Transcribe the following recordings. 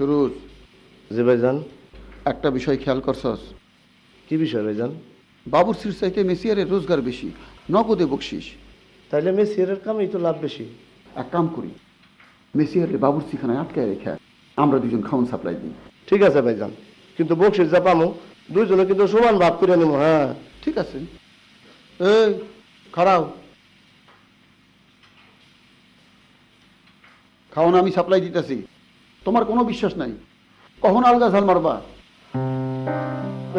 সুরুজ জি ভাইজান। একটা বিষয় খেয়াল করছস? কি বিষয় ভাইজান? বাবুর সির চাইতে মেসিয়ারের রোজগার বেশি নগদে বকশিস। তাইলে মেসিয়ারের কামেই তো লাভ বেশি। এক কাম করি মেসিয়ারের বাবুর সিখানায় আটকায় রেখে আমরা দুজন খাওয়ান সাপ্লাই দিই। ঠিক আছে ভাইজান কিন্তু বকশিস যা পামো দুইজনে কিন্তু সমান ভাগ করে নেব হ্যাঁ। ঠিক আছে। এই খাড়াও। খাওয়ান আমি সাপ্লাই দিতেছি। তোমার কোনো বিশ্বাস নাই। কখন আলগা ঝাল মারবা?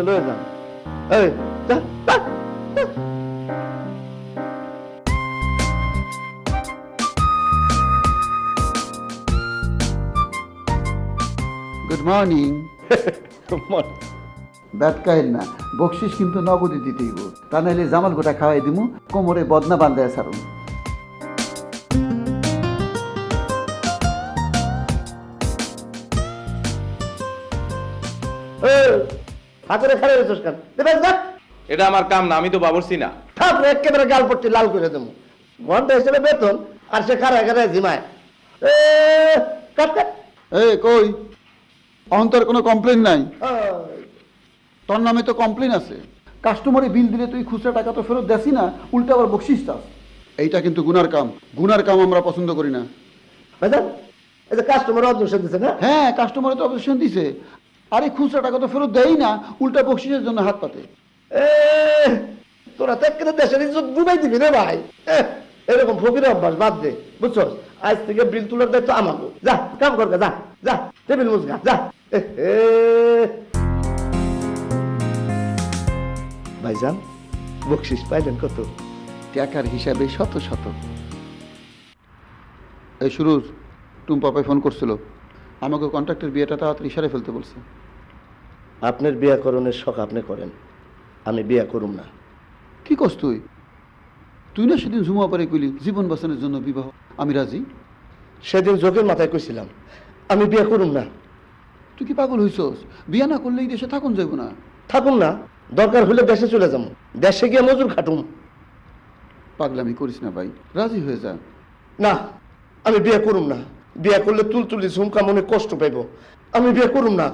লয়ে যান এই। গুড মর্নিং ব্যাট কাহের না। বকশিস কিন্তু নগদে দিতেই তা নাহলে জামাল গোটা খাওয়াই দিমু। কোমরে বদনা বান্ধায় সারুন হাতেরে রেছিস কেন? এটা আমার কাম না আমি তো বাবরছি না। তারপরে একেবারে গাল পট্টি লাল করে দেবো। ঘণ্টা হিসেবে বেতন আর সে খারা খারা জিমায়। এ, কাট, কাট। এই কই? অহন্তর কোনো কমপ্লেন নাই? তোর নামে তো কমপ্লেন আছে। কাস্টমারে বিল দিলে তুই খুচরা টাকা তো ফেরত দেসি না উল্টা আবার বকশিস চাস এইটা কিন্তু গুনার কাম। গুনার কাম আমরা পছন্দ করি না। ভাইজান এই যে কাস্টমার অবজেকশন দিচ্ছে না? হ্যাঁ কাস্টমারে তো অবজেকশন দিছে। আরে খুচরা টাকা তো ফেরত দেয় না উল্টা বকশিসের জন্য হাত পাতে। তোরা তো দেশের ইজ্জত ডুবাই দিবি রে ভাই। এরকম ফকির অভ্যাস বাদ দে বুঝছ আজ থেকে বিল তোলার দায়িত্ব আমাকে যা কাম কর গা, যা যা টেবিল মুজগা যা। ভাইজান বকশিস পাইলেন কত? টাকার হিসাবে শত শত। এই সুরুজ টুম্পাপাই ফোন করছিল। আমাকে কন্ট্রাক্টের বিয়েটা তাড়াতাড়ি সারে ফেলতে বলছে। আপনার বিয়াকরণের শখ আপনি করেন। আমি বিয়া করুম না। কি কস তুই? তুই না সেদিন ঝুমা পারে কইলি জীবন বাঁচানোর জন্য বিবাহ। আমি রাজি? সেদিন যোগের মাথায় কইছিলাম আমি বিয়া করুম না। তুই কি পাগল হইছস? বিয়া না করলে এই দেশে থাকুন যাইব না। থাকুন না দরকার হলে দেশে চলে যাব দেশে গিয়ে মজুর খাটুম। পাগলামি করিস না ভাই রাজি হয়ে যা। না আমি বিয়ে করুম না। বিয়ে করলে তুলতুলি ঝুমকা মনে কষ্ট পাইব। আমি বিয়ে করুম না।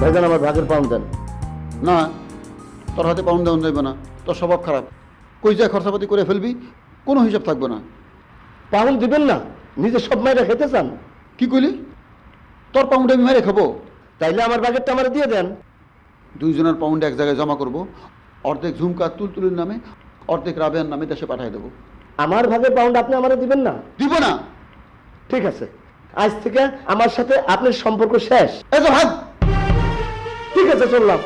ভাইজান আমার ভাগের পাউন্ড দেন। না তোর হাতে পাউন্ড দেওয়া যাইব না তোর স্বভাব খারাপ। কই যায় খরচাপাতি করে ফেলবি কোনো হিসাব থাকবে না। পাউন্ড দিবেন না নিজে সব মায়েরা খেতে চান। কি কইলি? তোর পাউন্ড আমি মেরে খাব। তাইলে আমার বাগেরটা আমার দিয়ে দেন। দুইজনের পাউন্ড এক জায়গায় জমা করব অর্ধেক ঝুমকা তুলতুলির নামে অর্ধেক রাবেয়ার নামে দেশে পাঠিয়ে দেবো। আমার ভাগের পাউন্ড আপনি আমার দিবেন না? দিব না। ঠিক আছে আজ থেকে আমার সাথে আপনার সম্পর্ক শেষ। যে ভাগ! ঠিক আছে চললাম।